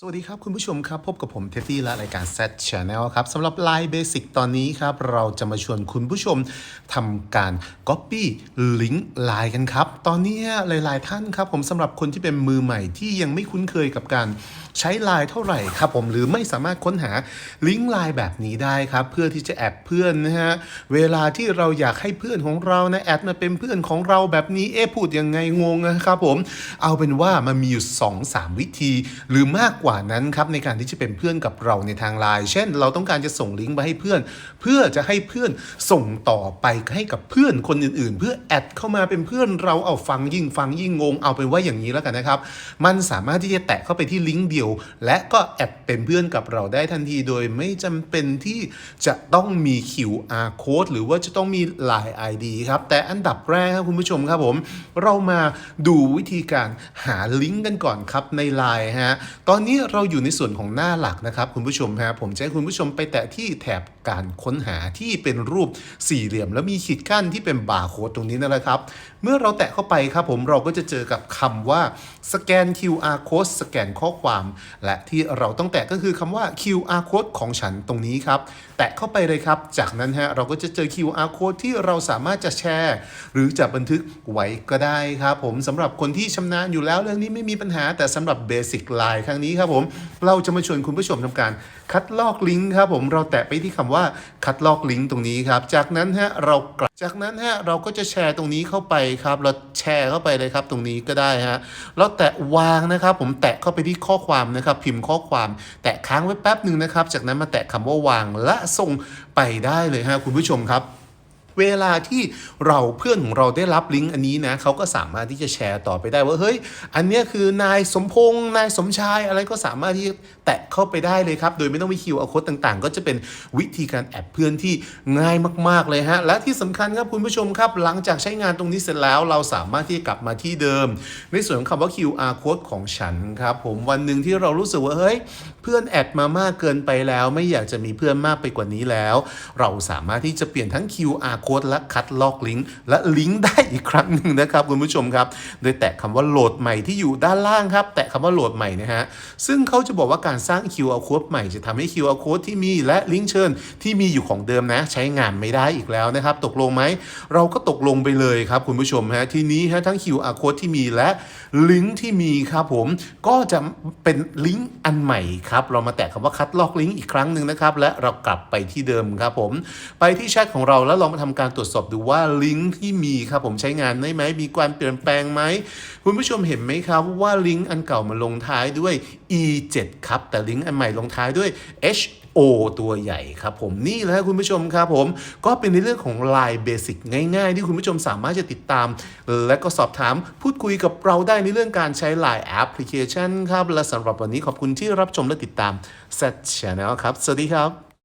สวัสดีครับ คุณผู้ชมครับ พบกับผมเทตตี้และรายการ Set Channel ครับสำหรับ Line Basic ตอนนี้ครับ เราจะมาชวนคุณผู้ชมทำการ Copy ลิงก์ Line กันครับ ตอนนี้หลาย ๆ ท่านครับ ผมสำหรับคนที่เป็นมือใหม่ที่ยังไม่คุ้นเคยกับการใช้ Line เท่าไหร่ครับผมหรือไม่สามารถค้นหาลิงก์ Line แบบนี้ได้ครับ เพื่อที่จะแอดเพื่อนนะฮะเวลาที่เราอยากให้เพื่อนของเรานะแอดมาเป็นเพื่อนของเราแบบนี้เอ๊พูดยังไงงงนะครับผมเอาเป็นว่ามันมีอยู่ 2 3 วิธีหรือมากกว่านั้นครับในการที่จะเป็นเพื่อนกับเราในทางไลน์เช่น เราต้องการจะส่งลิงก์ไปให้เพื่อน เพื่อจะให้เพื่อนส่งต่อไปให้กับเพื่อนคนอื่นๆ เพื่อแอดเข้ามาเป็นเพื่อนเราเอาฟังยิ่งฟังยิ่งงงเอาเป็นว่าอย่างนี้แล้วกันนะครับ มันสามารถที่จะแตะเข้าไปที่ลิงก์เดียว และก็แอดเป็นเพื่อนกับเราได้ทันทีโดยไม่จำเป็นที่จะต้องมี QR code หรือว่าจะต้องมี Line ID ครับ แต่อันดับแรกครับคุณผู้ชมครับผม เรามาดูวิธีการหาลิงก์กันก่อนครับใน Line ฮะ ตอนนี้เราอยู่ในส่วนของหน้าหลักนะครับคุณผู้ชมฮะผมจะให้คุณผู้ชมไปแตะที่แถบการค้นหาที่เป็นรูปสี่เหลี่ยม แล้วมีขีดขั้นที่เป็นบาร์โค้ดตรงนี้นั่นแหละครับ เมื่อเราแตะเข้าไปครับผมเราก็จะเจอกับคำว่าสแกน QR code สแกนข้อความ และที่เราต้องแตะก็คือคำว่า QR code ของฉันตรงนี้ครับ แตะเข้าไปเลยครับ จากนั้นฮะเราก็จะเจอ QR code ที่เราสามารถจะแชร์ หรือจะบันทึกไว้ก็ได้ครับผมสำหรับคนที่ชำนาญอยู่แล้วเรื่องนี้ไม่มีปัญหาแต่สำหรับเบสิกไลน์ครั้งนี้ครับผม เราจะมาชวนคุณผู้ชมทำการคัดลอกลิงก์ครับผมเราแตะไปที่คำว่าคัดลอกลิงก์ตรงนี้ครับ จากนั้นฮะเรากลับจากนั้นฮะเราก็จะแชร์ตรงนี้เข้าไปครับ เราแชร์เข้าไปเลยครับ ตรงนี้ก็ได้ฮะเราแตะวางนะครับ ผมแตะเข้าไปที่ข้อความนะครับ พิมพ์ข้อความ แตะค้างไว้แป๊บหนึ่งนะครับ จากนั้นมาแตะคำว่าวางและส่งไปได้เลยฮะคุณผู้ชมครับ เวลาที่เราเพื่อนของเราได้รับลิงก์อันนี้นะเขาก็สามารถที่จะแชร์ต่อไปได้ว่าเฮ้ยอันนี้คือนายสมพงษ์นายสมชายอะไรก็สามารถที่ แตะเข้าไปได้เลยครับ โดยไม่ต้องมีคิวเอาโค้ดต่างๆ ก็จะเป็นวิธีการแอดเพื่อนที่ง่ายมากๆเลยฮะ และที่สำคัญครับคุณผู้ชมครับ หลังจากใช้งานตรงนี้เสร็จแล้ว เราสามารถที่จะกลับมาที่เดิม ในส่วนของคำว่า QR code ของฉันครับผมวันหนึ่งที่เรารู้สึกว่าเฮ้ยเพื่อนแอดมามากเกินไปแล้ว ไม่อยากจะมีเพื่อนมากไปกว่านี้แล้ว เราสามารถที่จะเปลี่ยนทั้ง QR code และคัดลอกลิงก์และลิงก์ได้อีกครั้งหนึ่งนะครับคุณผู้ชมครับ โดยแตะคำว่าโหลดใหม่ที่อยู่ด้านล่างครับ แตะคำว่าโหลดใหม่นะฮะซึ่งเขาจะบอกว่าการสร้าง QR code ใหม่จะทำให้ QR code ที่มีและลิงก์เชิญที่มีอยู่ของเดิมนะ ใช้งานไม่ได้อีกแล้วนะครับ ตกลงไหม เราก็ตกลงไปเลยครับคุณผู้ชมฮะทีนี้ฮะทั้ง QR code ที่มีและลิงก์ที่มีครับผมก็จะเป็นลิงก์อันใหม่ครับเรามาแตะคำว่าคัดลอกลิงก์อีกครั้งหนึ่งนะครับและเรากลับไปที่เดิมครับผมไปที่แชทของเราแล้วลองมาทำการตรวจสอบดูว่าลิงก์ที่มีครับผมใช้งานได้ไหมมีการเปลี่ยนแปลงไหมคุณผู้ชมเห็นไหมครับว่าลิงก์อันเก่ามันลงท้ายด้วย e7 ครับแต่ลิงก์อันใหม่ลงท้ายด้วย h O ตัวใหญ่ครับผมนี่แหละคุณผู้ชมครับผมก็เป็นในเรื่องของ Line Basic ง่ายๆ ที่คุณผู้ชมสามารถจะติดตาม และก็สอบถามพูดคุยกับเราได้ในเรื่องการใช้ Line Application ครับ และสำหรับวันนี้ขอบคุณที่รับชมและติดตาม Set Channel ครับ สวัสดีครับ